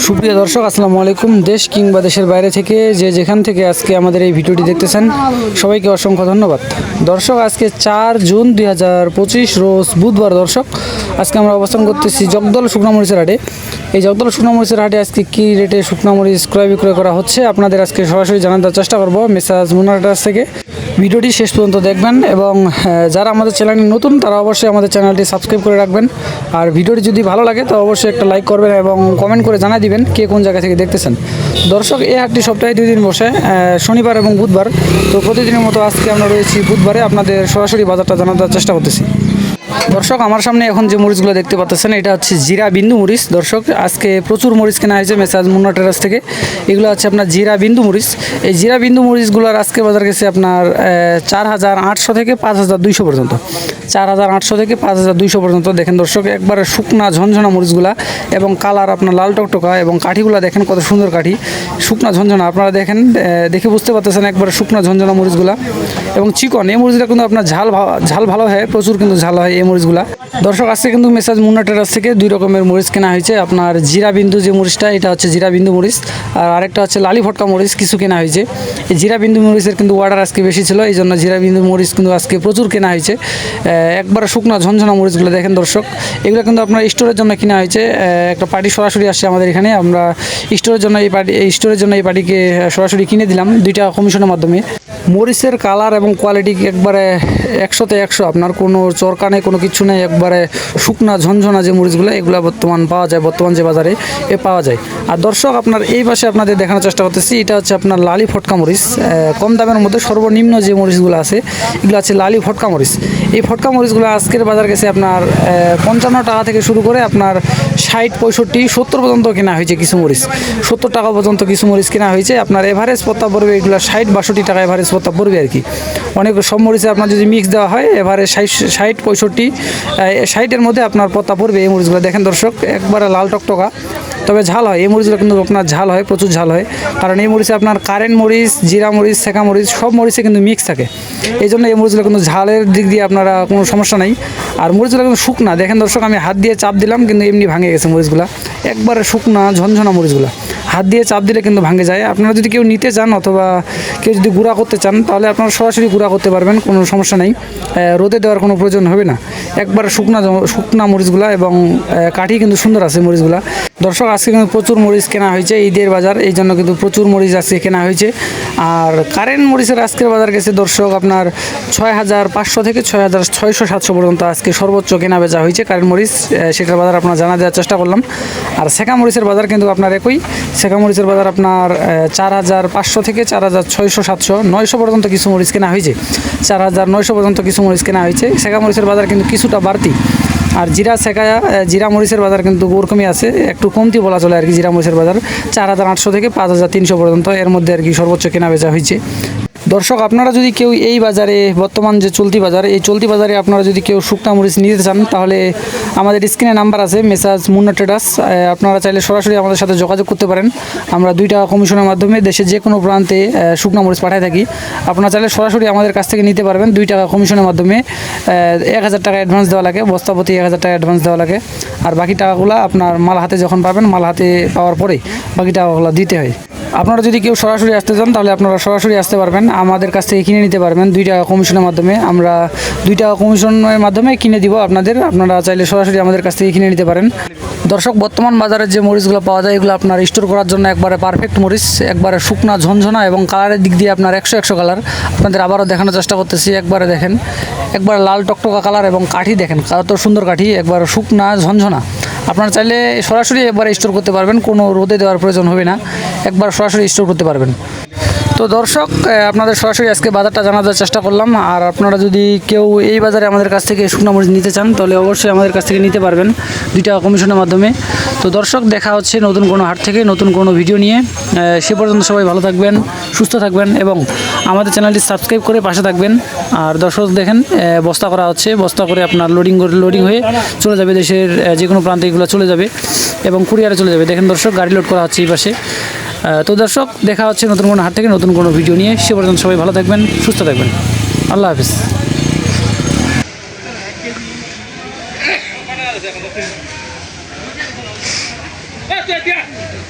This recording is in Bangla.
সুপ্রিয় দর্শক, আসসালামু আলাইকুম। দেশ কিংবা দেশের বাইরে থেকে যে যেখান থেকে আজকে আমাদের এই ভিডিওটি দেখতেছেন, সবাইকে অসংখ্য ধন্যবাদ। দর্শক, আজকে চার জুন দুই হাজার পঁচিশ, রোজ বুধবার দর্শক আজকে আমরা অবস্থান করতেছি জগদল শুকনামরিচের হাটে। এই জগদল শুকনামরিচের হাটে আজকে কী রেটে শুকনামরিচ ক্রয় বিক্রয় করা হচ্ছে আপনাদের আজকে সরাসরি জানার চেষ্টা করব মেসাজ মুনার কাছ থেকে। ভিডিওটি শেষ পর্যন্ত দেখবেন এবং যারা আমাদের চ্যানেলে নতুন, তারা অবশ্যই আমাদের চ্যানেলটি সাবস্ক্রাইব করে রাখবেন। আর ভিডিওটি যদি ভালো লাগে, তো অবশ্যই একটা লাইক করবেন এবং কমেন্ট করে জানাই দিবেন কে কোন জায়গা থেকে দেখতেছেন। দর্শক, এই হাটটি সপ্তাহে দুই দিন বসে শনিবার এবং বুধবার। তো প্রতিদিনের মতো আজকে আমরা রয়েছি বুধবারে। আপনাদের সরাসরি বাজারটা জানার চেষ্টা করতেছি। দর্শক, আমার সামনে এখন যে মরিচগুলো দেখতে পাচ্ছেন, এটা হচ্ছে জিরা বিন্দু মরিচ। দর্শক, আজকে প্রচুর মরিচ কেনা হয়েছে মেসাজ মুন্না টেরাস থেকে। এগুলো হচ্ছে আপনার জিরা বিন্দু মরিচ। এই জিরা বিন্দু মরিচগুলোর আজকে বাজার গেছে আপনার চার হাজার আটশো থেকে পাঁচ হাজার দুইশো পর্যন্ত। চার হাজার আটশো থেকে পাঁচ হাজার দুইশো পর্যন্ত। দেখেন দর্শক, একবারে শুকনা ঝনঝনা মরিচগুলা এবং কালার আপনার লাল টকটকা এবং কাঠিগুলা দেখেন কত সুন্দর কাঠি। শুকনা ঝনঝনা, আপনারা দেখেন দেখে বুঝতে পারতেছেন একবারে শুকনা ঝনঝনা মরিচগুলা। এবং চিকন, এই মরিচগুলো কিন্তু আপনার ঝাল ঝাল ভালো হয়, প্রচুর কিন্তু ঝাল হয়। এই মরিচগুলা। দর্শক, আজকে কিন্তু মেসাজ মুন্না টেরাস থেকে দুই রকমের মরিচ কেনা হয়েছে। আপনার জিরা বিন্দু যে মরিচটা, এটা হচ্ছে জিরা বিন্দু মরিচ। আর আরেকটা হচ্ছে লালি ফটকা মরিচ, কিছু কেনা হয়েছে। এই জিরা বিন্দু মরিচের কিন্তু অর্ডার আজকে বেশি ছিল, এই জন্য জিরা বিন্দু মরিচ কিন্তু আজকে প্রচুর কেনা হয়েছে। একবার একবারে শুকনো ঝনঝনা মরিচগুলো দেখেন দর্শক। এগুলো কিন্তু আপনার স্টোরের জন্য কেনা হয়েছে। একটা পার্টি সরাসরি আসছে আমাদের এখানে। আমরা স্টোরের জন্য এই পার্টি, এই স্টোরের জন্য এই পার্টিকে সরাসরি কিনে দিলাম, দুইটা কমিশনের মাধ্যমে। মরিচের কালার এবং কোয়ালিটি একবারে একশোতে একশো? আপনার কোনো চরকা নেই, কোনো কিছু নেই, একবারে শুকনা ঝনঝনা যে মরিচগুলো, এগুলো বর্তমান পাওয়া যায়, বর্তমান যে বাজারে এ পাওয়া যায়। আর দর্শক, আপনার এই পাশে আপনাদের দেখানোর চেষ্টা করতেছি, এটা হচ্ছে আপনার লালি ফটকা মরিচ। কম দামের মধ্যে সর্বনিম্ন যে মরিচগুলো আছে, এগুলো আছে লালি ফটকা মরিচ। এই ফটকা মরিচগুলো আজকের বাজার গেছে আপনার পঞ্চান্ন টাকা থেকে শুরু করে আপনার ষাট, পঁয়ষট্টি, সত্তর পর্যন্ত কেনা হয়েছে কিছু মরিচ। সত্তর টাকা পর্যন্ত কিছু মরিচ কেনা হয়েছে। আপনার এভারেজ পত্তা পড়বে এগুলো ষাট, বাষট্টি টাকা এভারেজ পত্তা পড়বে আর কি। অনেক সব মরিচে আপনার যদি মিক্স দেওয়া হয়, এবারে ষাট ষাট, পঁয়ষট্টি ষাটের মধ্যে আপনার পত্তা পড়বে এই মরিচগুলো। দেখেন দর্শক, একবারে লাল টকটকা। তবে ঝাল হয়, এই মরিচগুলো কিন্তু আপনার ঝাল হয়, প্রচুর ঝাল হয়। কারণ এই মরিচে আপনার কারেন্ট মরিচ, জিরা মরিচ সেকা মরিচ, সব মরিচে কিন্তু মিক্স থাকে। এই জন্য এই মরিচগুলো কিন্তু ঝালের দিক দিয়ে আপনারা কোনো সমস্যা নাই। আর মরিচগুলো কিন্তু শুকনা। দেখেন দর্শক, আমি হাত দিয়ে চাপ দিলাম, কিন্তু এমনি ভাঙে গেছে মরিচগুলো। একবারে শুকনা, ঝনঝনা মরিচগুলো। হাত দিয়ে চাপ দিলে কিন্তু ভাঙে যায়। আপনারা যদি কেউ নিতে চান অথবা কেউ যদি গুঁড়া করতে চান, তাহলে আপনারা সরাসরি গুঁড়া করতে পারবেন, কোনো সমস্যা নেই। রোদে দেওয়ার কোনো প্রয়োজন হবে না। একবার শুকনা শুকনা মরিচগুলা এবং কাঠি কিন্তু সুন্দর আছে মরিচগুলা। দর্শক, আজকে কিন্তু প্রচুর মরিচ কেনা হয়েছে ঈদের বাজার, এই জন্য কিন্তু প্রচুর মরিচ আজকে কেনা হয়েছে। আর কারেন্ট মরিচের আজকের বাজার গেছে দর্শক, আপনার ছয় হাজার পাঁচশো থেকে ছয় হাজার ছয়শো সাতশো পর্যন্ত আজকে সর্বোচ্চ কেনা বেচা হয়েছে কারেন্ট মরিচ সেটার বাজার আপনার জানা দেওয়ার চেষ্টা করলাম। আর সেকা মরিচের বাজার কিন্তু আপনার একই, সেকা মরিচের বাজার আপনার চার হাজার পাঁচশো থেকে চার হাজার ছয়শো সাতশো, নয়শো পর্যন্ত কিছু মরিচ কেনা হয়েছে। চার হাজার নয়শো পর্যন্ত কিছু মরিচ কেনা হয়েছে। সেকা মরিচের বাজার কিন্তু কিছুটা বাড়তি। আর জিরা সেকা জিরা মরিচের বাজার কিন্তু ওরকমই আছে। একটু কমতি বলা চলে আর কি জিরা মরিচের বাজার। চার হাজার আটশো থেকে পাঁচ হাজার তিনশো পর্যন্ত এর মধ্যে আর কি সর্বোচ্চ কেনা বেচা হয়েছে। দর্শক, আপনারা যদি কেউ এই বাজারে, বর্তমান যে চলতি বাজার, এই চলতি বাজারে আপনারা যদি কেউ শুকনা মরিচ নিতে চান, তাহলে আমাদের স্ক্রিনে নাম্বার আছে, মেসাজ মুন্না ট্রেডার্স। আপনারা চাইলে সরাসরি আমাদের সাথে যোগাযোগ করতে পারেন। আমরা দুই টাকা কমিশনের মাধ্যমে দেশের যে কোনো প্রান্তে শুকনা মরিচ পাঠায় থাকি। আপনারা চাইলে সরাসরি আমাদের কাছ থেকে নিতে পারবেন দুই টাকা কমিশনের মাধ্যমে। এক হাজার টাকা অ্যাডভান্স দেওয়া লাগে, বস্তাপতি এক হাজার টাকা অ্যাডভান্স দেওয়া লাগে। আর বাকি টাকাগুলো আপনার মাল হাতে যখন পাবেন, মাল হাতে পাওয়ার পরে বাকি টাকাগুলো দিতে হয়। আপনারা যদি কেউ সরাসরি আসতে চান, তাহলে আপনারা সরাসরি আসতে পারবেন। আমাদের কাছ থেকে কিনে নিতে পারবেন দুই টাকা কমিশনের মাধ্যমে। আমরা দুই টাকা কমিশনের মাধ্যমে কিনে দিব আপনাদের। আপনারা চাইলে সরাসরি আমাদের কাছ থেকে কিনে নিতে পারেন। দর্শক, বর্তমান বাজারে যে মরিচগুলো পাওয়া যায়, এগুলো আপনার স্টোর করার জন্য একবারে পারফেক্ট মরিচ, একবারে শুকনা, ঝনঝনা এবং কালারের দিক দিয়ে আপনার একশো একশো কালার আপনাদের আবারও দেখানোর চেষ্টা করতেছি, একবারে দেখেন। একবার লাল টকটকা কালার এবং কাঠি দেখেন। কত সুন্দর কাঠি, একবার শুকনা, ঝনঝনা। আপনারা চাইলে সরাসরি একবার স্টোর করতে পারবেন, কোনো রোদে দেওয়ার প্রয়োজন হবে না। একবার সরাসরি স্টোর করতে পারবেন। তো দর্শক আপনাদের সরাসরি আজকে বাজারটা জানার চেষ্টা করলাম। আর আপনারা যদি কেউ এই বাজারে আমাদের কাছ থেকে শুকনো মরিচ নিতে চান, তাহলে অবশ্যই আমাদের কাছ থেকে নিতে পারবেন। দুইটা কমিশনের মাধ্যমে। তো দর্শক, দেখা হচ্ছে নতুন কোনো হাট থেকে, নতুন কোনো ভিডিও নিয়ে। সে পর্যন্ত সবাই ভালো থাকবেন, সুস্থ থাকবেন এবং আমাদের চ্যানেলটি সাবস্ক্রাইব করে পাশে থাকবেন। আর দর্শক দেখেন বস্তা করা হচ্ছে, বস্তা করে আপনার লোডিং করে লোডিং হয়ে চলে যাবে দেশের যে কোনো প্রান্তে এগুলো চলে যাবে এবং কুরিয়ারে চলে যাবে। দেখেন দর্শক, গাড়ি লোড করা হচ্ছে এই পাশে। তো দর্শক, দেখা হচ্ছে নতুন কোনো হাট থেকে, নতুন কোনো ভিডিও নিয়ে। সে পর্যন্ত সবাই ভালো থাকবেন, সুস্থ থাকবেন। আল্লাহ হাফিজ। 对对